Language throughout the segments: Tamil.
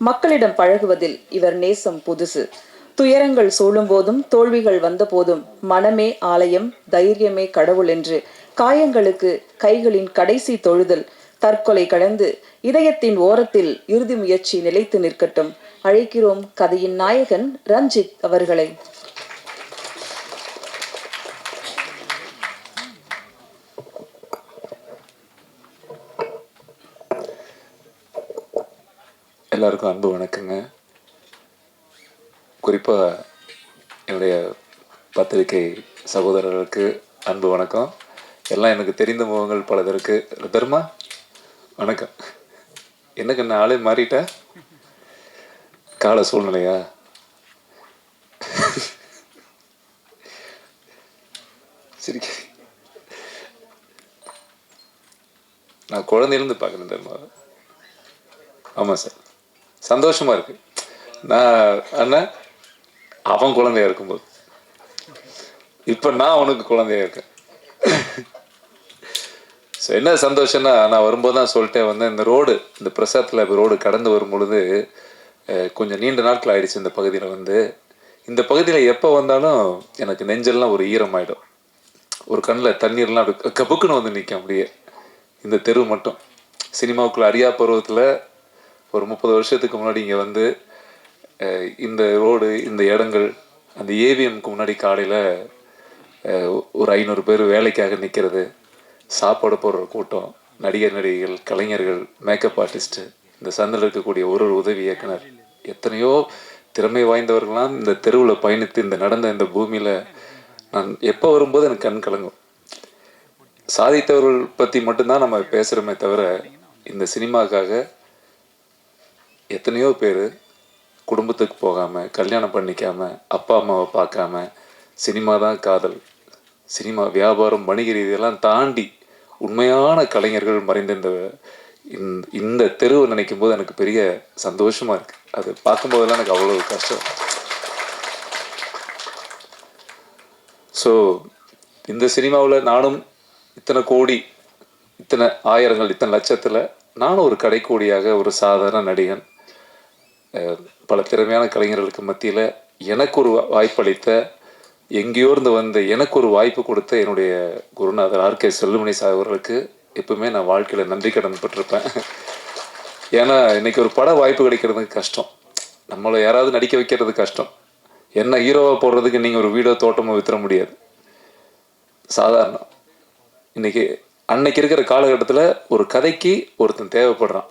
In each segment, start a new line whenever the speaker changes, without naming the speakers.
மக்களிடம் பழகுவதில் இவர் நேசம் புதுசு. துயரங்கள் சூழும்போதும் தோல்விகள் வந்தபோதும் மனமே ஆலயம் தைரியமே கடவுள் என்று காயங்களுக்கு கைகளின் கடைசி தொழுதல் தற்கொலை கடந்து இதயத்தின் ஓரத்தில் இறுதி முயற்சி நிலைத்து நிற்கட்டும். அழைக்கிறோம் கதையின் நாயகன் ரஞ்சித் அவர்களை.
எல்லாருக்கும் அன்பு வணக்கங்க. குறிப்பாக என்னுடைய பத்திரிகை சகோதரர்களுக்கு அன்பு வணக்கம். எல்லாம் எனக்கு தெரிந்த முகங்கள் பலதற்கு தர்மா வணக்கம். எனக்கு நான் ஆளே மாறிட்ட? கால சூழ்நிலையா? சரி நான் குழந்தையிலேருந்து பார்க்குறேன் தர்மா ஆமாம் சார். சந்தோஷமா இருக்கு. நான் அண்ணன் அவன் குழந்தையா இருக்கும்போது. இப்போ நான் அவனுக்கு குழந்தையா இருக்கேன். ஸோ என்ன சந்தோஷம்னா நான் வரும்போது தான் சொல்லிட்டேன் வந்து இந்த ரோடு இந்த பிரசாத்தில் இப்போ ரோடு கடந்து வரும் பொழுது கொஞ்சம் நீண்ட நாட்கள் ஆயிடுச்சு இந்த பகுதியில் வந்து. இந்த பகுதியில் எப்போ வந்தாலும் எனக்கு நெஞ்செல்லாம் ஒரு ஈரமாயிடும் ஒரு கண்ணில் தண்ணீர்லாம் அப்படி கபுக்குன்னு வந்து நிற்கும் அப்படியே. இந்த தெரு மட்டும். சினிமாவுக்குள்ள அறியா பருவத்தில் ஒரு முப்பது வருஷத்துக்கு முன்னாடி இங்கே வந்து இந்த ரோடு இந்த இடங்கள் அந்த ஏவிஎம்க்கு முன்னாடி காலையில் ஒரு ஐநூறு பேர் வேலைக்காக நிற்கிறது சாப்பாடு போடுற கூட்டம் நடிகர் நடிகைகள் கலைஞர்கள் மேக்கப் ஆர்டிஸ்ட்டு இந்த சந்தில் இருக்கக்கூடிய ஒரு ஒரு உதவி இயக்குனர் எத்தனையோ திறமை வாய்ந்தவர்கள்லாம் இந்த தெருவில் பயணித்து இந்த நடந்த இந்த பூமியில் நான் எப்போ வரும்போது எனக்கு கண் கலங்கும். சாதித்தவர்கள் பற்றி மட்டும்தான் நம்ம பேசுகிறோமே தவிர இந்த சினிமாக்காக எத்தனையோ பேர் குடும்பத்துக்கு போகாமல் கல்யாணம் பண்ணிக்காம அப்பா அம்மாவை பார்க்காம சினிமா தான் காதல். சினிமா வியாபாரம் வணிக ரீதியெல்லாம் தாண்டி உண்மையான கலைஞர்கள் மறைந்திருந்த இந்த தெருவை நினைக்கும் போது எனக்கு பெரிய சந்தோஷமாக இருக்குது அது பார்க்கும்போதெல்லாம் எனக்கு அவ்வளோ கஷ்டம். ஸோ இந்த சினிமாவில் நானும் இத்தனை கோடி இத்தனை ஆயிரங்கள் இத்தனை லட்சத்தில் நானும் ஒரு கடைக்கோடியாக ஒரு சாதாரண நடிகன். பல திறமையான கலைஞர்களுக்கு மத்தியில் எனக்கு ஒரு வாய்ப்பளித்த எங்கேயோ இருந்து வந்த எனக்கு ஒரு வாய்ப்பு கொடுத்த என்னுடைய குருநாதர் ஆர் கே செல்லுமணி சார் அவர்களுக்கு எப்பவுமே நான் வாழ்க்கையில் நன்றி கடன் பட்டிருப்பேன் ஏன்னா இன்னைக்கு ஒரு பட வாய்ப்பு கிடைக்கிறதுக்கு கஷ்டம். நம்மளை யாராவது நடிக்க வைக்கிறது கஷ்டம். என்ன ஹீரோவாக போடுறதுக்கு நீங்கள் ஒரு வீடோ தோட்டமோ வித்துற முடியாது. சாதாரணம். இன்னைக்கு அன்னைக்கு இருக்கிற காலகட்டத்தில் ஒரு கதைக்கு ஒருத்தன் தேவைப்படுறான்.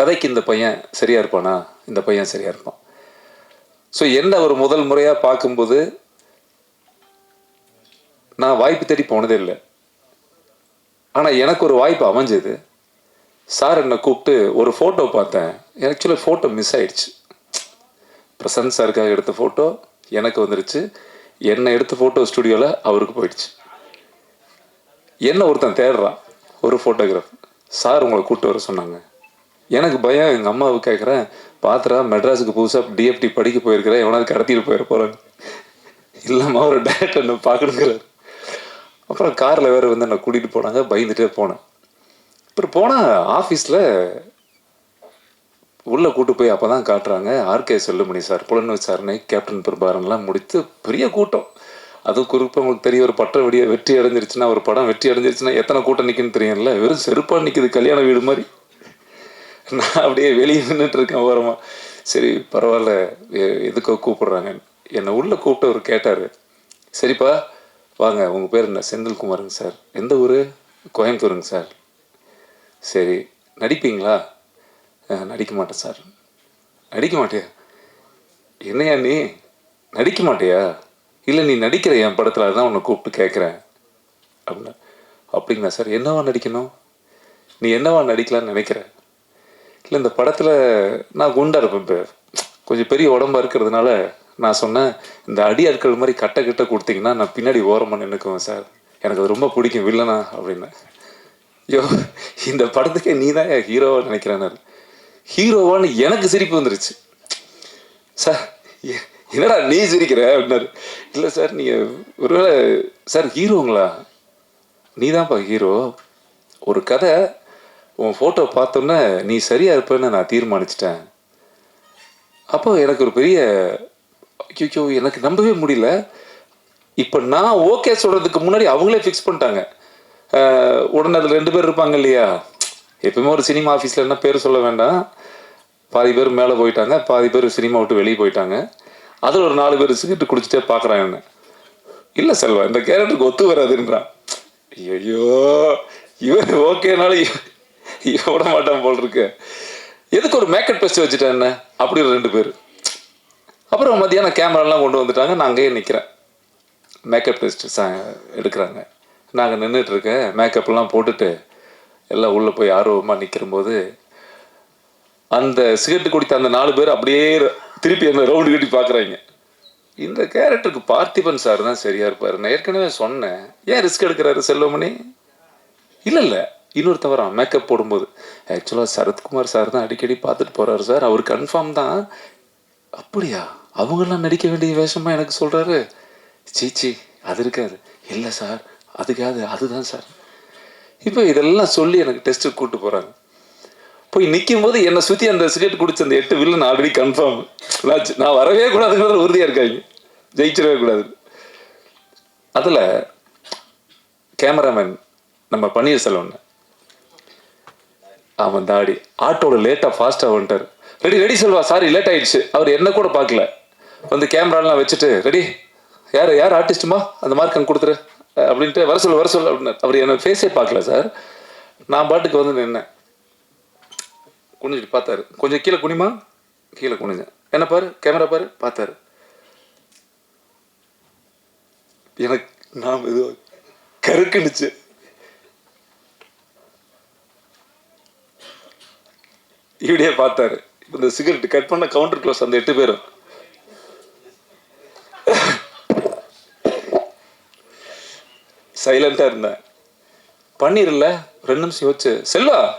கதைக்கு இந்த பையன் சரியாக இருப்பானா? இந்த பையன் சரியாக இருப்பான். ஸோ என்ன ஒரு முதல் முறையாக பார்க்கும்போது நான் வாய்ப்பு தேடி போனதே இல்லை. ஆனால் எனக்கு ஒரு வாய்ப்பு அமைஞ்சது. சார் என்னை கூப்பிட்டு ஒரு ஃபோட்டோ பார்த்தேன். ஆக்சுவலாக ஃபோட்டோ மிஸ் ஆயிடுச்சு. பிரசன்ட் சாருக்காக எடுத்த ஃபோட்டோ எனக்கு வந்துருச்சு. என்னை எடுத்த ஃபோட்டோ ஸ்டுடியோவில் அவருக்கு போயிடுச்சு. என்ன ஒருத்தன் தேடுறான்? ஒரு ஃபோட்டோகிராஃப் சார் உங்களை கூப்பிட்டு வர சொன்னாங்க. எனக்கு பயம் எங்கள் அம்மாவுக்கு கேட்குறேன் பாத்திரா மெட்ராஸுக்கு புதுசாக டிஎஃப்டி படிக்க போயிருக்கிறேன் எவனாவது கடத்திட்டு போயிட போகிறாங்க இல்லைம்மா ஒரு டேரக்டர் என்ன பார்க்கணுங்கிறாரு அப்புறம் காரில் வேறு வந்து என்னை கூட்டிகிட்டு போனாங்க பயந்துட்டே போனேன். அப்புறம் போனால் ஆஃபீஸில் உள்ளே கூட்டு போய் அப்போ தான் காட்டுறாங்க ஆர்கே செல்லுமணி சார் புலன் விசாரணை கேப்டன் பிரபாரன்லாம் முடித்து பெரிய கூட்டம். அதுவும் குறிப்பாக உங்களுக்கு தெரிய ஒரு பட்ட வெடியை வெற்றி அடைஞ்சிருச்சுன்னா ஒரு படம் வெற்றி அடைஞ்சிருச்சுன்னா எத்தனை கூட்டம் நிற்குன்னு தெரியும்ல வெறும் செருப்பாக நிற்கிது கல்யாண வீடு மாதிரி. நான் அப்படியே வெளியே நின்றுட்டு இருக்கேன் ஓரமாக சரி பரவாயில்ல எ- எதுக்கோ கூப்பிட்றாங்க. என்னை உள்ளே கூப்பிட்டு அவர் கேட்டார். சரிப்பா வாங்க உங்கள் பேர் என்ன? செந்தில்குமாருங்க சார். எந்த ஊர்? கோயம்புத்தூருங்க சார். சரி நடிப்பீங்களா? நடிக்க மாட்டேன் சார். நடிக்க மாட்டியா? என்னையா நீ? நடிக்க மாட்டியா? இல்லை நீ நடிக்கிற என் படத்தில் தான் உன்னை கூப்பிட்டு கேட்குறேன் அப்படின்னா அப்படிங்களா சார்? என்னவா நடிக்கணும்? நீ என்னவா நடிக்கலான்னு நினைக்கிற? இல்லை இந்த படத்தில் நான் குண்டாக இருப்பேன் இப்போ. கொஞ்சம் பெரிய உடம்பா இருக்கிறதுனால நான் சொன்னேன் இந்த அடி ஆட்கள் மாதிரி கட்டை கிட்ட கொடுத்தீங்கன்னா நான் பின்னாடி ஓரமாக நின்றுக்குவேன் சார். எனக்கு அது ரொம்ப பிடிக்கும் வில்லனா அப்படின்னு. ஐயோ இந்த படத்துக்கே நீ தான் ஹீரோவாக நினைக்கிறேன் ஹீரோவான்னு எனக்கு சிரிப்பு வந்துருச்சு. சார் என்னடா நீ சிரிக்கிற அப்படின்னாரு. இல்லை சார் நீங்கள் ஒருவேளை சார் ஹீரோங்களா? நீதான்ப்பா ஹீரோ. ஒரு கதை உன் ஃபோட்டோ பார்த்தோன்னே நீ சரியாக இருப்பேன்னு நான் தீர்மானிச்சிட்டேன். அப்போ எனக்கு ஒரு பெரிய ஐயோ எனக்கு நம்பவே முடியல. இப்போ நான் ஓகே சொல்கிறதுக்கு முன்னாடி அவங்களே ஃபிக்ஸ் பண்ணிட்டாங்க. உடனே அதில் ரெண்டு பேர் இருப்பாங்க இல்லையா? எப்பவுமே ஒரு சினிமா ஆஃபீஸில் என்ன பேர் சொல்ல வேண்டாம். பாதி பேர் மேலே போயிட்டாங்க பாதி பேர் சினிமா விட்டு வெளியே போயிட்டாங்க. அதில் ஒரு நாலு பேர் சிகரெட் குடிச்சிட்டே பார்க்குறாங்க என்ன? இல்லை செல்வா இந்த கேரக்டருக்கு ஒத்து வராதுன்றான். ஐயோ இவர் ஓகேனாலும் விட மாட்டான் போல் இருக்கு. எதுக்கு ஒரு மேக்கப் டெஸ்ட் வச்சுட்டேன் என்ன? அப்படி ஒரு ரெண்டு பேர். அப்புறம் மத்தியானம் கேமராலாம் கொண்டு வந்துட்டாங்க. நான் அங்கேயே நிற்கிறேன் மேக்கப் டெஸ்ட் சா எடுக்கிறாங்க. நாங்கள் நின்றுட்டு இருக்கேன். மேக்கப்லாம் போட்டுட்டு எல்லாம் உள்ளே போய் ஆர்வமாக நிற்கிறம்போது அந்த சிகரெட்டு குடித்த அந்த நாலு பேர் அப்படியே திருப்பி அந்த ரவுண்டு கட்டி பார்க்குறாங்க. இந்த கேரக்டருக்கு பார்த்திபன் சார் தான் சரியாக இருப்பார் நான் ஏற்கனவே சொன்னேன். ஏன் ரிஸ்க் எடுக்கிறாரு செல்வமணி? இல்லை இல்லை. இன்னொருத்தவரா மேக்கப் போடும்போது ஆக்சுவலாக சரத்குமார் சார் தான் அடிக்கடி பார்த்துட்டு போகிறாரு சார் அவர் கன்ஃபார்ம் தான் அப்படியா? அவங்களாம் நடிக்க வேண்டிய வேஷமாக எனக்கு சொல்கிறாரு சீச்சி அது இருக்காது. இல்லை சார் அதுக்காது அதுதான் சார் இப்போ இதெல்லாம் சொல்லி எனக்கு டெஸ்ட்டுக்கு கூப்பிட்டு போகிறாங்க போய் நிற்கும் போது என்னை சுற்றி அந்த சிகரெட் குடிச்ச அந்த எட்டு வில்லன் ஆல்ரெடி கன்ஃபார்ம் நான் வரவே கூடாதுங்கிறது உறுதியாக இருக்காங்க. ஜெயிச்சிடவே கூடாது. அதில் கேமராமேன் நம்ம பன்னீர்செல்வன் அவன் தாடி. ஆட்டோவில் லேட்டாக ஃபாஸ்ட்டாக வந்துட்டார். Ready ready Selva sorry late ஆயிடுச்சு. அவர் என்ன கூட பார்க்கல. வந்து கேமராலாம் வச்சுட்டு ரெடி யார் யார் ஆர்டிஸ்ட்டுமா அந்த மார்க் அங்கே கொடுத்துரு. அப்படின்ட்டு வர சொல்லு வர சொல்லு அப்படின்னு அவர் என்ன ஃபேஸே பார்க்கல சார் நான் பாட்டுக்கு வந்து நின்னேன். குனிஞ்சிட்டு பார்த்தாரு. கொஞ்சம் கீழே குனிமா? கீழே குனிஞ்சேன். என்ன பாரு? கேமரா பாரு? பார்த்தாரு. எனக்கு நான் இது கருக்குனுச்சு. இப்படியே பார்த்தாரு. இந்த சிகரெட் கட் பண்ண கவுண்டர் க்ளோஸ் அந்த எட்டு பேரும். சைலண்டா இருந்தேன். பண்ணிரல ரெண்டு நிமிஷம் யோசிச்சு செல்வா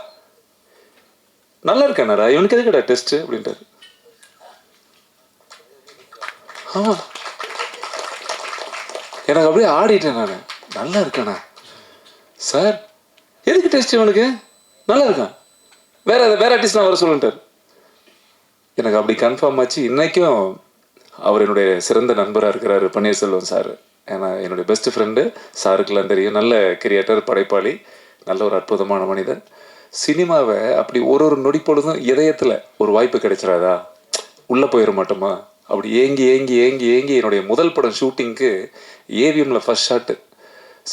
நல்லா இருக்கானாரா இவனுக்கு எதுக்கடா டெஸ்ட் அப்படின்ட்டாரு. ஆமா. எனக்கு அப்படியே ஆடிட்டேன் நான். நல்லா இருக்கானா? சார் எதுக்கு டெஸ்ட் இவனுக்கு? நல்லா இருக்கான். வேற வேற ஆர்டிஸ்ட்லாம் வர சொல்லுன்ட்டார். எனக்கு அப்படி கன்ஃபார்ம் ஆச்சு. இன்றைக்கும் அவர் என்னுடைய சிறந்த நண்பராக இருக்கிறாரு பன்னீர்செல்வம் சார் ஏன்னா என்னுடைய பெஸ்ட் ஃப்ரெண்டு சாருக்கெல்லாம் தெரியும். நல்ல கிரியேட்டர் படைப்பாளி நல்ல ஒரு அற்புதமான மனிதன். சினிமாவை அப்படி ஒரு ஒரு நொடி பொழுதும் இதயத்தில் ஒரு வாய்ப்பு கிடைச்சிடாதா? உள்ளே போயிட மாட்டோமா? அப்படி ஏங்கி ஏங்கி ஏங்கி ஏங்கி என்னுடைய முதல் படம் ஷூட்டிங்க்கு ஏவிஎம்மில் ஃபஸ்ட் ஷாட்டு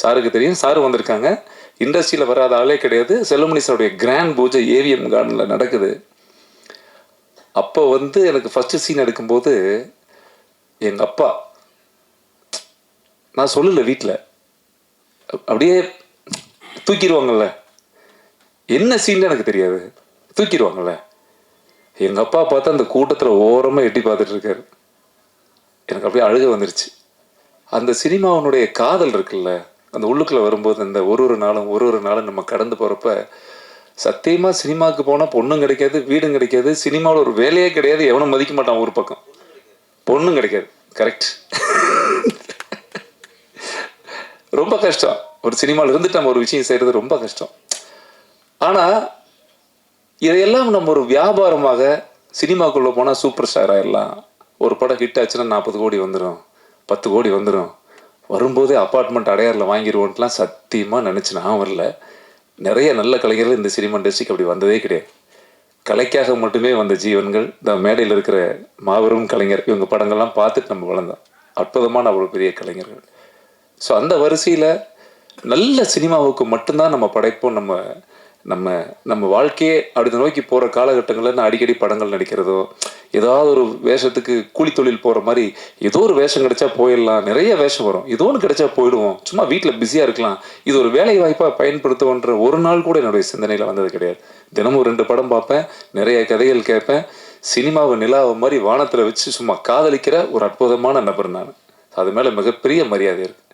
சாருக்கு தெரியும். சார் வந்திருக்காங்க. இண்டஸ்ட்ரியில் வராத ஆளே கிடையாது. செல்லமணி சாருடைய கிராண்ட் பூஜை ஏவிஎம் கார்டனில் நடக்குது. அப்போ வந்து எனக்கு ஃபஸ்ட்டு சீன் எடுக்கும்போது எங்கள் அப்பா நான் சொல்லலை வீட்டில் அப்படியே தூக்கிடுவாங்கள்ல என்ன சீன் எனக்கு தெரியாது. தூக்கிடுவாங்கள்ல எங்கள் அப்பா பார்த்து அந்த கூட்டத்தில் ஓரமாக எட்டி பார்த்துட்டு இருக்காரு. எனக்கு அப்படியே அழுக வந்துருச்சு. அந்த சினிமாவனுடைய காதல் இருக்குல்ல அந்த உள்ளுக்குள்ளே வரும்போது அந்த ஒரு ஒரு நாளும் ஒரு ஒரு நாளும் நம்ம கடந்து போகிறப்ப சத்தியமாக சினிமாவுக்கு போனால் பொண்ணும் கிடைக்காது வீடும் கிடைக்காது சினிமாவில் ஒரு வேலையே கிடையாது எவனும் மதிக்க மாட்டான் ஒரு பக்கம். பொண்ணும் கிடைக்காது. கரெக்ட் ரொம்ப கஷ்டம். ஒரு சினிமாவில் இருந்துட்டு நம்ம ஒரு விஷயம் செய்கிறது ரொம்ப கஷ்டம். ஆனால் இதையெல்லாம் நம்ம ஒரு வியாபாரமாக சினிமாக்குள்ளே போனால் சூப்பர் ஸ்டார் ஆயிடலாம் ஒரு படம் ஹிட் ஆச்சுன்னா நாற்பது கோடி வந்துடும் பத்து கோடி வந்துடும் வரும்போதே அப்பார்ட்மெண்ட் அடையாரில் வாங்கிடுவோன்ட்டுலாம் சத்தியமாக நினச்சி நான் வரல. நிறைய நல்ல கலைஞர்கள் இந்த சினிமா இண்டஸ்ட்ரிக்கு அப்படி வந்ததே கிடையாது. கலைக்காக மட்டுமே வந்த ஜீவன்கள் இந்த மேடையில் இருக்கிற மாபெரும் கலைஞர் இவங்க படங்கள்லாம் பார்த்துட்டு நம்ம வளர்ந்தோம். அற்புதமான அவ்வளோ பெரிய கலைஞர்கள். ஸோ அந்த வரிசையில் நல்ல சினிமாவுக்கு மட்டும்தான் நம்ம படைப்போம் நம்ம நம்ம நம்ம வாழ்க்கையே அப்படி நோக்கி போகிற காலகட்டங்களில் நான் அடிக்கடி படங்கள் நடிக்கிறதோ ஏதாவது ஒரு வேஷத்துக்கு கூலி தொழில் போகிற மாதிரி ஏதோ ஒரு வேஷம் கிடைச்சா போயிடலாம். நிறைய வேஷம் வரும். ஏதோ ஒன்று கிடைச்சா போயிடுவோம். சும்மா வீட்டில் பிஸியாக இருக்கலாம். இது ஒரு வேலை வாய்ப்பாக பயன்படுத்துவோன்ற ஒரு நாள் கூட என்னுடைய சிந்தனையில் வந்தது கிடையாது. தினமும் ரெண்டு படம் பார்ப்பேன் நிறைய கதைகள் கேட்பேன் சினிமாவை நிலாவை மாதிரி வானத்தில் வச்சு சும்மா காதலிக்கிற ஒரு அற்புதமான நபர் நான். அது மேலே மிகப்பெரிய மரியாதை இருக்கு.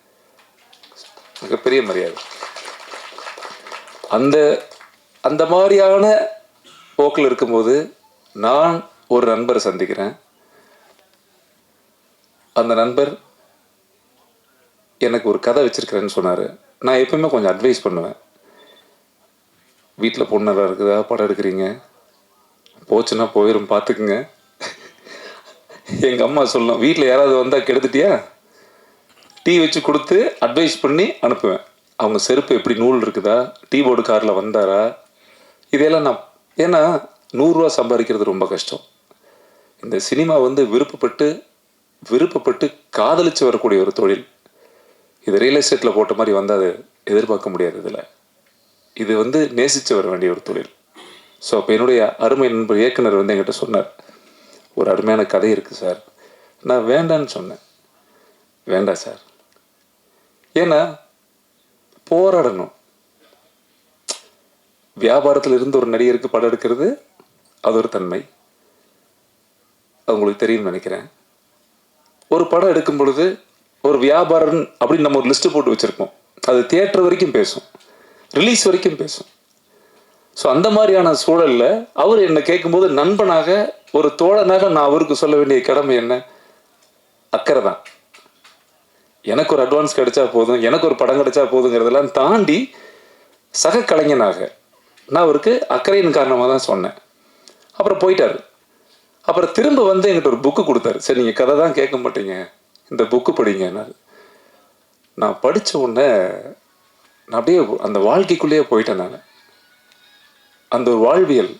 மிகப்பெரிய மரியாதை. அந்த அந்த மாதிரியான போக்கில் இருக்கும்போது நான் ஒரு நண்பரை சந்திக்கிறேன். அந்த நண்பர் எனக்கு ஒரு கதை வச்சிருக்கிறேன்னு சொன்னார். நான் எப்பவுமே கொஞ்சம் அட்வைஸ் பண்ணுவேன். வீட்டில் பொண்ணெல்லாம் இருக்குதா? படம் எடுக்கிறீங்க? போச்சுன்னா போயிடும் பார்த்துக்குங்க. எங்கள் அம்மா சொல்லும் வீட்டில் யாராவது வந்தால் கெடுத்துட்டியா? டீ வச்சு கொடுத்து அட்வைஸ் பண்ணி அனுப்புவேன். அவங்க செருப்பு எப்படி நூல் இருக்குதா? டீ போர்டு காரில் வந்தாரா? இதையெல்லாம் நான் ஏன்னா நூறுரூவா சம்பாதிக்கிறது ரொம்ப கஷ்டம். இந்த சினிமா வந்து விருப்பப்பட்டு விருப்பப்பட்டு காதலிச்சு வரக்கூடிய ஒரு தொழில். இது ரியல் எஸ்டேட்டில் போட்ட மாதிரி வந்தால் அது எதிர்பார்க்க முடியாது இதில். இது வந்து நேசித்து வர வேண்டிய ஒரு தொழில். ஸோ அப்போ என்னுடைய அருமை நண்பர் இயக்குனர் வந்து என்கிட்ட சொன்னார் ஒரு அருமையான கதை இருக்குது சார். நான் வேண்டான்னு சொன்னேன். வேண்டாம் சார். ஏன்னா போராடணும். வியாபாரத்தில் இருந்து ஒரு நடிகருக்கு படம் எடுக்கிறது அது ஒரு தன்மை. அது உங்களுக்கு தெரியும்னு நினைக்கிறேன். ஒரு படம் எடுக்கும் பொழுது ஒரு வியாபாரம் அப்படின்னு நம்ம ஒரு லிஸ்ட்டு போட்டு வச்சுருப்போம். அது தியேட்டர் வரைக்கும் பேசும். ரிலீஸ் வரைக்கும் பேசும். ஸோ அந்த மாதிரியான சூழலில் அவர் என்னை கேட்கும்போது நண்பனாக ஒரு தோழனாக நான் அவருக்கு சொல்ல வேண்டிய கடமை என்ன? அக்கறை தான். எனக்கு ஒரு அட்வான்ஸ் கிடைச்சா போதும் எனக்கு ஒரு படம் கிடைச்சா போதுங்கிறதெல்லாம் தாண்டி சக கலைஞனாக நான் அவருக்கு அக்கறையின் காரணமாக தான் சொன்னேன். அப்புறம் போயிட்டார். அப்புறம் திரும்ப வந்து என்கிட்ட ஒரு புக்கு கொடுத்தாரு. சரி நீங்கள் கதை தான் கேட்க மாட்டீங்க. இந்த புக்கு படிங்க நான் படித்த உடனே நான் அப்படியே அந்த வாழ்க்கைக்குள்ளேயே போயிட்டேன் நான். அந்த ஒரு வாழ்வியல்.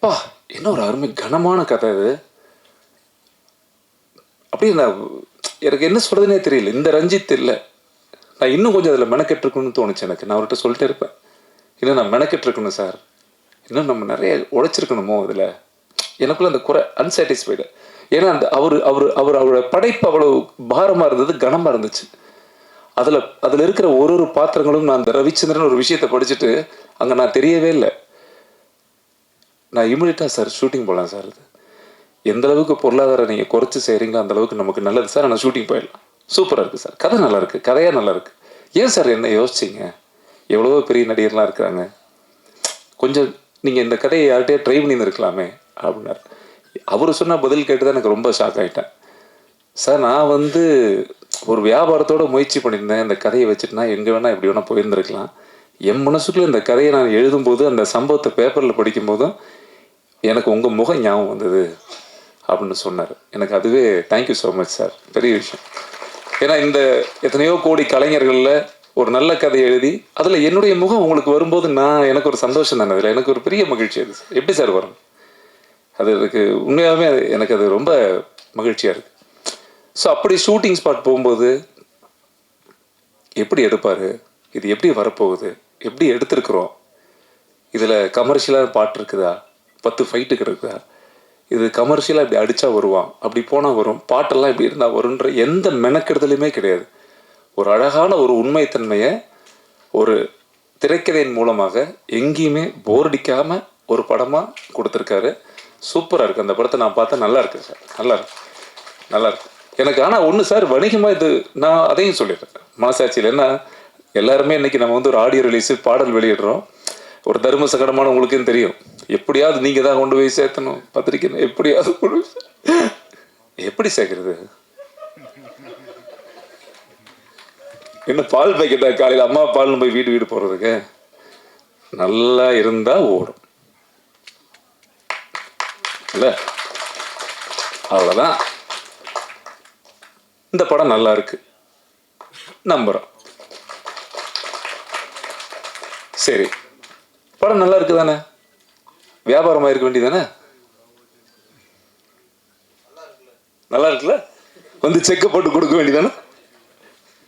பா என்ன ஒரு அருமை கனமான கதை இது அப்படியே நான் எனக்கு என்ன சொல்கிறதுனே தெரியல. இந்த ரஞ்சித் இல்லை. நான் இன்னும் கொஞ்சம் அதில் மெனக்கெட்டுருக்குன்னு தோணுச்சு எனக்கு. நான் அவர்கிட்ட சொல்லிட்டே இருப்பேன். இன்னும் நான் மெனக்கெட்டிருக்கணும் சார். இன்னும் நம்ம நிறைய உழைச்சிருக்கணுமோ அதில் எனக்குள்ள அந்த குறை அன்சாட்டிஸ்ஃபைடு ஏன்னா அந்த அவர் அவர் அவர் அவரோட படைப்பு அவ்வளோ பாரமாக இருந்தது கனமாக இருந்துச்சு. அதில் அதில் இருக்கிற ஒரு ஒரு பாத்திரங்களும் நான் அந்த ரவிச்சந்திரன் ஒரு விஷயத்தை படிச்சுட்டு அங்கே நான் தெரியவே இல்லை. நான் இமிடியட்டாக சார் ஷூட்டிங் போகலாம் சார் இது எந்த அளவுக்கு பொருளாதாரம் நீங்கள் குறைச்சி செய்கிறீங்களோ அந்த அளவுக்கு நமக்கு நல்லது சார். ஆனால் ஷூட்டிங் போயிடலாம். சூப்பராக இருக்குது சார். கதை நல்லா இருக்குது கதையாக நல்லா இருக்குது ஏன் சார் என்ன யோசிச்சிங்க? எவ்வளவோ பெரிய நடிகர்லாம் இருக்கிறாங்க. கொஞ்சம் நீங்கள் இந்த கதையை யார்கிட்டயே ட்ரை பண்ணியிருந்துருக்கலாமே அப்படின்னாரு. அவர் சொன்ன பதில் கேட்டு தான் எனக்கு ரொம்ப ஷாக் ஆகிட்டேன் சார் நான் வந்து ஒரு வியாபாரத்தோட முயற்சி பண்ணியிருந்தேன். இந்த கதையை வச்சுட்டுனா எங்கே வேணால் எப்படி வேணால் போயிருந்துருக்கலாம். என் மனசுக்குள்ளே இந்த கதையை நான் எழுதும்போது அந்த சம்பவத்தை பேப்பரில் படிக்கும்போதும் எனக்கு உங்கள் முகம் ஞாபகம் வந்தது அப்படின்னு சொன்னார். எனக்கு அதுவே தேங்க்யூ ஸோ மச் சார் பெரிய விஷயம். ஏன்னா இந்த எத்தனையோ கோடி கலைஞர்களில் ஒரு நல்ல கதை எழுதி அதில் என்னுடைய முகம் உங்களுக்கு வரும்போது நான் எனக்கு ஒரு சந்தோஷம் தானே அதில் எனக்கு ஒரு பெரிய மகிழ்ச்சி அது. எப்படி சார் வரும்? அது எனக்கு உண்மையாகவே அது எனக்கு அது ரொம்ப மகிழ்ச்சியாக இருக்குது ஸோ அப்படி ஷூட்டிங் ஸ்பாட் போகும்போது எப்படி எடுப்பார்? இது எப்படி வரப்போகுது? எப்படி எடுத்திருக்கிறோம்? இதில் கமர்ஷியலாக பாட்டு இருக்குதா? பத்து ஃபைட்டுக்கு இருக்குதா? இது கமர்ஷியலாக இப்படி அடித்தா வருவான் அப்படி போனால் வரும் பாட்டெல்லாம் இப்படி இருந்தால் வருன்ற எந்த மெனக்கெடுதலுமே கிடையாது. ஒரு அழகான ஒரு உண்மைத்தன்மையை ஒரு திரைக்கதையின் மூலமாக எங்கேயுமே போர் அடிக்காமல் ஒரு படமாக கொடுத்துருக்காரு. சூப்பராக இருக்குது அந்த படத்தை நான் பார்த்தா நல்லா இருக்குது சார். நல்லா இருக்கு. நல்லா இருக்கு. எனக்கு ஆனால் ஒன்று சார் வணிகமாக இது நான் அதையும் சொல்லிடுறேன். மனசாட்சியில் என்ன எல்லாருமே இன்னைக்கு நம்ம வந்து ஒரு ஆடியோ ரிலீஸு பாடல் வெளியிடுறோம். ஒரு தர்ம சங்கடமான உங்களுக்கும் தெரியும். எப்படியாவது நீங்கள் தான் கொண்டு போய் சேர்த்தணும் பத்திரிக்கை எப்படியாவது கொண்டு போய் எப்படி சேர்க்கறது? என்ன பால் பாக்கெட்டா காலையில் அம்மா பால்னு போய் வீடு வீடு போகிறதுக்கு நல்லா இருந்தால் ஓடும். இல்லை? அவ்வளோதான் இந்த படம் நல்லா இருக்கு. நம்புகிறோம் சரி. படம் நல்லா இருக்கு தானே வியாபாரமாக இருக்க வேண்டியதானே நல்லா இருக்குல்ல? வந்து செக்கை போட்டு கொடுக்க வேண்டியதானே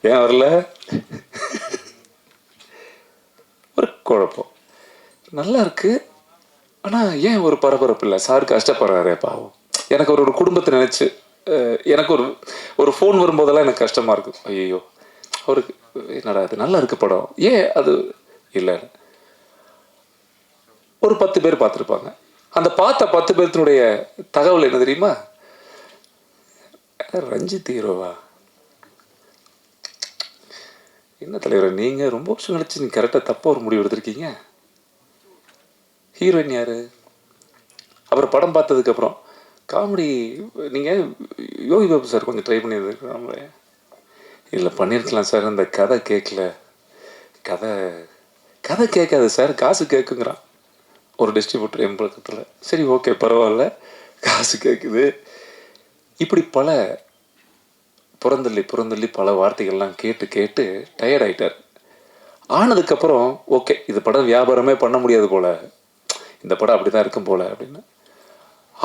ஏன் வரல? ஒரு குழப்பம். நல்லா இருக்கு. ஆனால் ஏன் ஒரு பரபரப்பு இல்லை? சார் கஷ்டப்படுறாரே பாவம். எனக்கு ஒரு ஒரு குடும்பத்தை நினச்சி எனக்கு ஒரு ஒரு ஃபோன் வரும்போதெல்லாம் எனக்கு கஷ்டமாக இருக்கும் ஐயோ அவருக்கு என்னடா அது நல்லா இருக்கு படம். ஏன் அது? இல்லை. ஒரு பத்து பேர் பார்த்துருப்பாங்க. அந்த பார்த்த பத்து பேர்த்தினுடைய தகவல் என்ன தெரியுமா? ரஞ்சித் ஹீரோவா? என்ன தலைவர் நீங்கள் ரொம்ப வருஷம் கழிச்சு நீங்கள் கரெக்டாக தப்பாக ஒரு முடிவு எடுத்திருக்கீங்க. ஹீரோயின் யார்? அப்புறம் படம் பார்த்ததுக்கப்புறம் காமெடி நீங்கள் யோகி பாபு சார் கொஞ்சம் ட்ரை பண்ணியிருந்துருக்கலாம்ல இல்லை பண்ணியிருக்கலாம் சார் அந்த கதை கேட்கல கதை கதை கேட்காது சார் காசு கேட்குங்கிறான் ஒரு டிஸ்ட்ரிபியூட்டர் என் சரி ஓகே பரவாயில்ல. காசு கேட்குது இப்படி பல புறந்தள்ளி புறந்தள்ளி பல வார்த்தைகள்லாம் கேட்டு கேட்டு டயர்ட் ஆகிட்டார் ஆனதுக்கப்புறம் ஓகே இது படம் வியாபாரமே பண்ண முடியாது போல். இந்த படம் அப்படி தான் இருக்கும் போல் அப்படின்னு.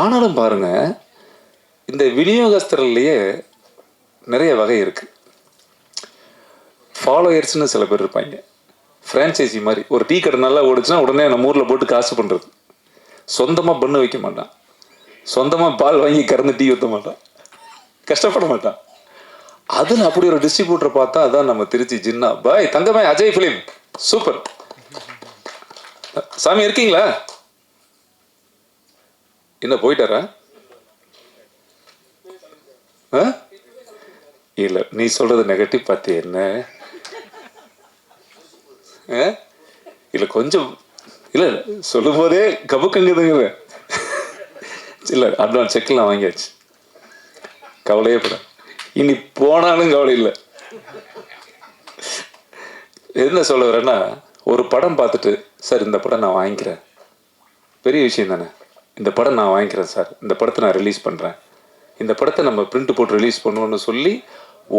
ஆனாலும் பாருங்க இந்த விநியோகஸ்தர்லேயே நிறைய வகை இருக்குது ஃபாலோயர்ஸ்னு சில பேர் இருப்பாங்க. ஃப்ரான்ச்சைசி மாதிரி. ஒரு டீ கடை நல்லா ஓடுச்சுன்னா உடனே நம்ம ஊரில் போட்டு காசு பண்ணுறது சொந்தமாக பண்ணு வைக்க மாட்டான். சொந்தமாக பால் வாங்கி கறந்து டீ ஊற்ற மாட்டான். கஷ்டப்பட மாட்டான். அதில் அப்படி ஒரு டிஸ்ட்ரிபியூட்டர் பார்த்தா அதான் நம்ம திருச்சி ஜின்னா. பாய் தங்கமே அஜய் ஃபிலிம் சூப்பர் சாமி இருக்கீங்களா? என்ன போயிட்டாரா? ஆ? இல்லை நீ சொல்றது நெகட்டிவ் பார்த்து என்ன? ஆ? இல்லை கொஞ்சம் இல்லை சொல்லும் போதே கபுக்கங்குதுங்க. இல்லை அட்வான்ஸ் செக்லாம் வாங்கியாச்சு. கவலையே பட இனி போனாலும் கவலை இல்லை. என்ன சொல்ல வரேன்னா ஒரு படம் பார்த்துட்டு சார் இந்த படம் நான் வாங்கிக்கிறேன். பெரிய விஷயம் தானே. இந்த படம் நான் வாங்கிக்கிறேன் சார். இந்த படத்தை நான் ரிலீஸ் பண்ணுறேன் இந்த படத்தை நம்ம பிரிண்ட் போட்டு ரிலீஸ் பண்ணுவோம்னு சொல்லி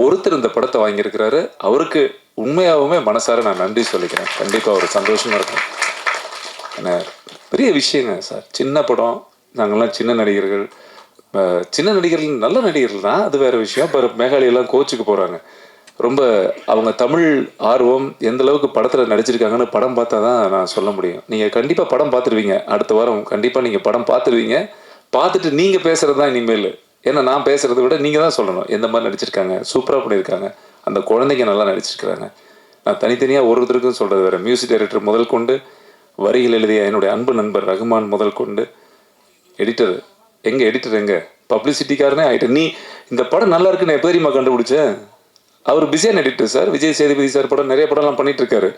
ஒருத்தர் இந்த படத்தை வாங்கியிருக்கிறாரு. அவருக்கு உண்மையாகவுமே மனசார நான் நன்றி சொல்லிக்கிறேன். கண்டிப்பாக ஒரு சந்தோஷமாக இருக்கும். ஏன்னா பெரிய விஷயங்க சார். சின்ன படம் நாங்கள்லாம் சின்ன நடிகர்கள். சின்ன நடிகர்கள் நல்ல நடிகர்கள் தான் அது வேற விஷயம். இப்போ மேகாலயெல்லாம் கோச்சுக்கு போகிறாங்க ரொம்ப அவங்க தமிழ் ஆர்வம் எந்த அளவுக்கு படத்தில் நடிச்சிருக்காங்கன்னு படம் பார்த்தா தான் நான் சொல்ல முடியும். நீங்கள் கண்டிப்பாக படம் பார்த்துருவீங்க. அடுத்த வாரம் கண்டிப்பாக நீங்கள் படம் பார்த்துருவீங்க. பார்த்துட்டு நீங்கள் பேசுகிறது தான் இனிமேல். ஏன்னா நான் பேசுகிறத விட நீங்கள் தான் சொல்லணும். எந்த மாதிரி நடிச்சிருக்காங்க? சூப்பராக பண்ணியிருக்காங்க. அந்த குழந்தைங்க நல்லா நடிச்சிருக்கிறாங்க. நான் தனித்தனியாக ஒருத்தருக்கும் சொல்கிறது வேறு. மியூசிக் டைரக்டர் முதல் கொண்டு வரிகள் எழுதிய என்னுடைய அன்பு நண்பர் ரகுமான் முதல் கொண்டு எடிட்டர் எங்க எடிட்டர் எங்க? பப்ளிசிட்டிக்காரனே ஆயிட்டு நீ இந்த படம் நல்லா இருக்குன்னு எப்போ தெரியுமா கண்டுபிடிச்சேன் அவர் பிஸியான editor sir Vijay Sethupathi sir படம் நிறைய படம்லாம் பண்ணிட்டு இருக்காரு.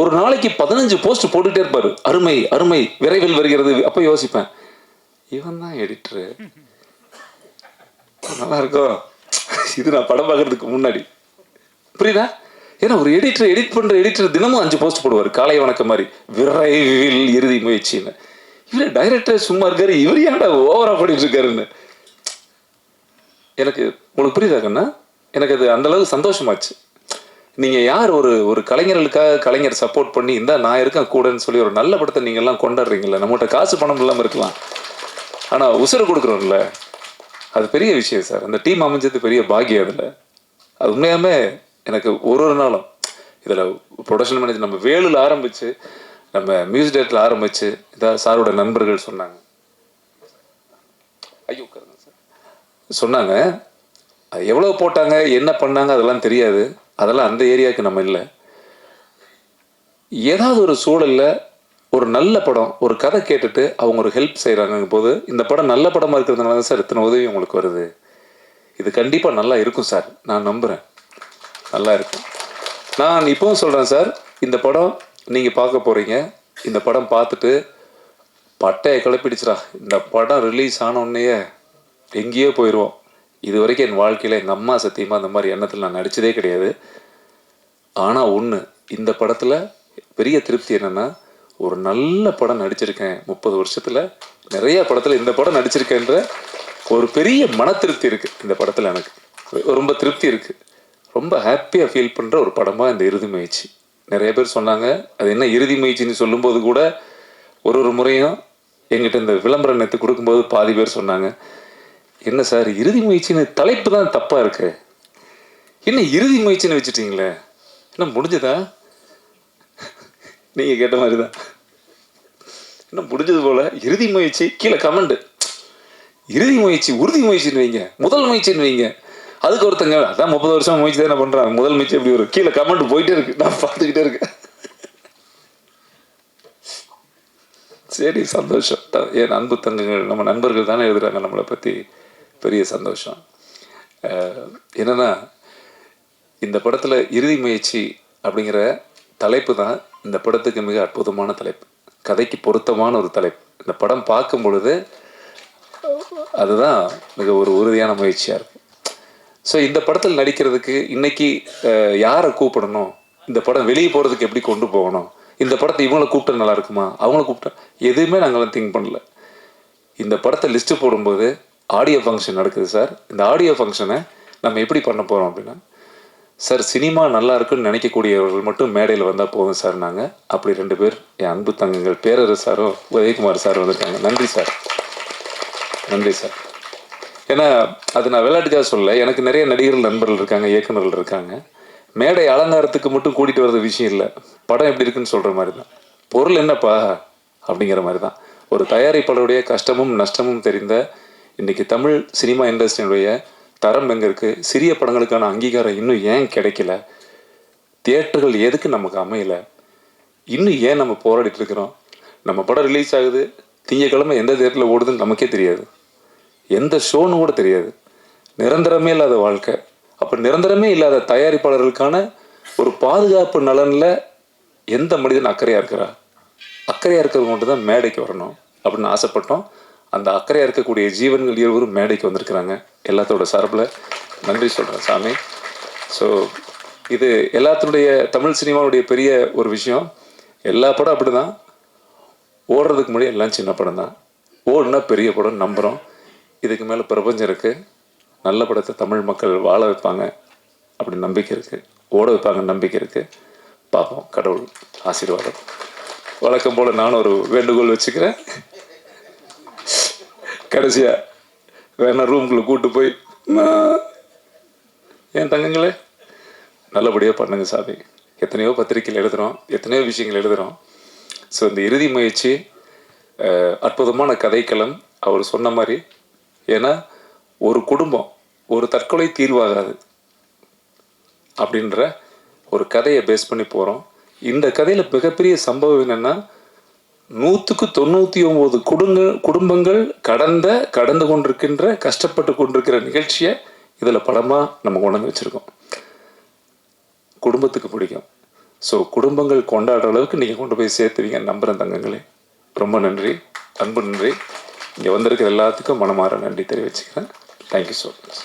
ஒரு நாளைக்கு பதினஞ்சு போஸ்ட் போட்டுட்டே இருப்பாரு. அருமை அருமை விரைவில் வருகிறது. அப்போ யோசிப்பேன். இவன் தான் எடிட்டரு நல்லா இருக்கும் இது நான் படம் பார்க்கறதுக்கு முன்னாடி. புரியுதா? ஏன்னா ஒரு எடிட்டர் எடிட் பண்ற எடிட்டர் தினமும் அஞ்சு போஸ்ட் போடுவார். காலை வணக்கம் மாதிரி. விரைவில் இறுதி முயற்சின்னு. இவரு டைரக்டர் சும்மா இருக்காரு இவர் ஏன்டா ஓவரா பண்ணிட்டு இருக்காருன்னு எனக்கு உங்களுக்கு புரியுதா கண்ணா? எனக்கு அது அந்த அளவுக்கு சந்தோஷமாச்சு. நீங்க யார் ஒரு ஒரு கலைஞர்களுக்காக கலைஞர் சப்போர்ட் பண்ணி இந்தா நான் இருக்கேன் கூடன்னு சொல்லி ஒரு நல்ல படத்தை நீங்க எல்லாம் கொண்டாடுறீங்களா நம்மகிட்ட காசு பணம் இல்லாம இருக்கலாம். ஆனா உசுறு கொடுக்குறோம்ல அது பெரிய விஷயம் சார். அந்த டீம் அமைஞ்சது பெரிய பாக்கியம் அதில். அது உண்மையாமே எனக்கு ஒரு ஒரு நாளும் இதில் ப்ரொடக்ஷன் மேனேஜர் நம்ம வேலுல ஆரம்பிச்சு நம்ம மியூசிக் டேரக்டர் ஆரம்பிச்சு இதாக சாரோட நண்பர்கள் சொன்னாங்க. ஐயோ உட்காருங்க சார். சொன்னாங்க அது எவ்வளோ போட்டாங்க என்ன பண்ணாங்க அதெல்லாம் தெரியாது. அதெல்லாம் அந்த ஏரியாவுக்கு நம்ம இல்லை. ஏதாவது ஒரு சூழலில் ஒரு நல்ல படம் ஒரு கதை கேட்டுட்டு அவங்க ஒரு ஹெல்ப் செய்கிறாங்க போது இந்த படம் நல்ல படமாக இருக்கிறதுனால தான் சார் இத்தனை உதவி உங்களுக்கு வருது. இது கண்டிப்பாக நல்லா இருக்கும் சார். நான் நம்புகிறேன் நல்லா இருக்கும். நான் இப்போவும் சொல்கிறேன் சார் இந்த படம் நீங்கள் பார்க்க போகிறீங்க இந்த படம் பார்த்துட்டு பட்டையை கிளப்பிடுச்சுடா இந்த படம் ரிலீஸ் ஆனோடனேயே எங்கேயோ போயிடுவோம் இது வரைக்கும் என் வாழ்க்கையில் எங்கள் அம்மா சத்தியமாக அந்த மாதிரி எண்ணத்தில் நான் நடித்ததே கிடையாது. ஆனால் ஒன்று இந்த படத்தில் பெரிய திருப்தி என்னென்னா ஒரு நல்ல படம் நடிச்சிருக்கேன் முப்பது வருஷத்தில். நிறைய படத்தில் இந்த படம் நடிச்சிருக்கேன்ற ஒரு பெரிய மன திருப்தி இருக்குது இந்த படத்தில் எனக்கு. ரொம்ப திருப்தி இருக்குது ரொம்ப ஹாப்பியாக ஃபீல் பண்ணுற ஒரு படமாக இந்த இறுதி முயற்சி. நிறைய பேர் சொன்னாங்க. அது என்ன இறுதி முயற்சின்னு சொல்லும்போது கூட ஒரு ஒரு முறையும் எங்கிட்ட இந்த விளம்பரம் நேற்று கொடுக்கும்போது பாதி பேர் சொன்னாங்க. என்ன சார் இறுதி முயற்சின்னு தலைப்பு தான் தப்பாக இருக்கு. என்ன இறுதி முயற்சின்னு வச்சுட்டீங்களே? என்ன முடிஞ்சதா? நீங்கள் கேட்ட மாதிரி தான் என்ன முடிஞ்சது போல்? இறுதி முயற்சி கீழே கமெண்ட். இறுதி முயற்சி உறுதி முயற்சின்னு வைங்க. முதல் முயற்சின்னு வைங்க. அதுக்கு ஒருத்தங்க அதான் முப்பது வருஷம் முயற்சி தானே பண்றாங்க. முதல் முயற்சி எப்படி வரும்? கீழே கமெண்ட் போயிட்டே இருக்கு. நான் பார்த்துக்கிட்டே இருக்கேன். சரி சந்தோஷம். என் அன்பு தங்கங்கள் நம்ம நண்பர்கள் தானே எழுதுறாங்க நம்மளை பற்றி பெரிய சந்தோஷம். என்னென்னா என்னன்னா இந்த படத்தில் இறுதி முயற்சி அப்படிங்கிற தலைப்பு தான் இந்த படத்துக்கு மிக அற்புதமான தலைப்பு. கதைக்கு பொருத்தமான ஒரு தலைப்பு. இந்த படம் பார்க்கும் பொழுது அதுதான் மிக ஒரு உறுதியான முயற்சியாக இருக்கும் ஸோ இந்த படத்தில் நடிக்கிறதுக்கு இன்னைக்கு யாரை கூப்பிடணும்? இந்த படம் வெளியே போகிறதுக்கு எப்படி கொண்டு போகணும்? இந்த படத்தை இவங்களை கூப்பிட்டா நல்லா இருக்குமா? அவங்கள கூப்பிட்டா எதுவுமே நாங்களாம் திங்க் பண்ணல. இந்த படத்தை லிஸ்ட்டு போடும்போது ஆடியோ ஃபங்க்ஷன் நடக்குது சார் இந்த ஆடியோ ஃபங்க்ஷனை நம்ம எப்படி பண்ண போகிறோம் அப்படின்னா சார் சினிமா நல்லா இருக்குன்னு நினைக்கக்கூடியவர்கள் மட்டும் மேடையில் வந்தால் போதும் சார் நாங்கள் அப்படி ரெண்டு பேர் என் அன்பு தங்கங்கள் பேரரசு சாரும் உதயகுமார் சார் வந்திருக்காங்க. நன்றி சார் நன்றி சார் ஏன்னா அது நான் விளையாட்டுக்காக சொல்ல எனக்கு நிறைய நடிகர்கள் நண்பர்கள் இருக்காங்க இயக்குநர்கள் இருக்காங்க. மேடை அலங்காரத்துக்கு மட்டும் கூட்டிகிட்டு வர்றது விஷயம் இல்லை. படம் எப்படி இருக்குன்னு சொல்கிற மாதிரி தான் பொருள் என்னப்பா? அப்படிங்கிற மாதிரி தான் ஒரு தயாரிப்பாளருடைய கஷ்டமும் நஷ்டமும் தெரிந்த இன்னைக்கு தமிழ் சினிமா இண்டஸ்ட்ரியினுடைய தரம் எங்கே இருக்குது சிறிய படங்களுக்கான அங்கீகாரம் இன்னும் ஏன் கிடைக்கல? தியேட்டர்கள் எதுக்கு நமக்கு அமையல? இன்னும் ஏன் நம்ம போராடிட்டு இருக்கிறோம்? நம்ம படம் ரிலீஸ் ஆகுது. திங்கக்கிழமை எந்த தேட்டரில் ஓடுதுன்னு நமக்கே தெரியாது. எந்த ஷோன்னு கூட தெரியாது. நிரந்தரமே இல்லாத வாழ்க்கை. அப்போ நிரந்தரமே இல்லாத தயாரிப்பாளர்களுக்கான ஒரு பாதுகாப்பு நலனில் எந்த மனிதன் அக்கறையாக இருக்கிறா அக்கறையாக இருக்கிறவங்க மட்டும் தான் மேடைக்கு வரணும் அப்படின்னு ஆசைப்பட்டோம். அந்த அக்கறையாக இருக்கக்கூடிய ஜீவன்கள் இருவரும் மேடைக்கு வந்திருக்கிறாங்க. எல்லாத்தோட சார்பில் நன்றி சொல்கிறேன் சாமி. ஸோ இது எல்லாத்தினுடைய தமிழ் சினிமாவுடைய பெரிய ஒரு விஷயம். எல்லா படம் அப்படி தான் ஓடுறதுக்கு முன்னாடி எல்லாம் சின்ன படம் தான் ஓடுனா பெரிய படம் நம்புகிறோம் இதுக்கு மேலே பிரபஞ்சம் இருக்குது நல்ல படத்தை தமிழ் மக்கள் வாழ வைப்பாங்க அப்படி நம்பிக்கை இருக்குது ஓட வைப்பாங்கன்னு நம்பிக்கை இருக்குது பார்ப்போம். கடவுள் ஆசீர்வாதம். வழக்கம் போல் நானும் ஒரு வேண்டுகோள் வச்சுக்கிறேன். கடைசியாக வேணா ரூம்குள்ளே கூட்டு போய் ஏன் தங்கங்களே? நல்லபடியாக பண்ணுங்க சாமி. எத்தனையோ பத்திரிக்கையில் எழுதுகிறோம் எத்தனையோ விஷயங்கள் எழுதுகிறோம் ஸோ இந்த இறுதி முயற்சி அற்புதமான கதைக்களம். அவர் சொன்ன மாதிரி ஏன்னா ஒரு குடும்பம் ஒரு தற்கொலை தீர்வாகாது அப்படின்ற ஒரு கதையை பேஸ் பண்ணி போகிறோம் இந்த கதையில் மிகப்பெரிய சம்பவம் என்னென்னா நூற்றுக்கு தொண்ணூற்றி ஒம்பது குடுங்க குடும்பங்கள் கடந்த கடந்து கொண்டிருக்கின்ற கஷ்டப்பட்டு கொண்டிருக்கிற நிகழ்ச்சியை இதில் படமாக நம்ம உணர்ந்து வச்சுருக்கோம். குடும்பத்துக்கு பிடிக்கும். ஸோ குடும்பங்கள் கொண்டாடுற அளவுக்கு நீங்கள் கொண்டு போய் சேர்த்துவீங்க நம்புகிறேன் தங்கங்களே. ரொம்ப நன்றி. அன்பு நன்றி. இங்கே வந்திருக்கிற எல்லாத்துக்கும் மனமாற நன்றி தெரிவிச்சுக்கிறேன். Thank you so much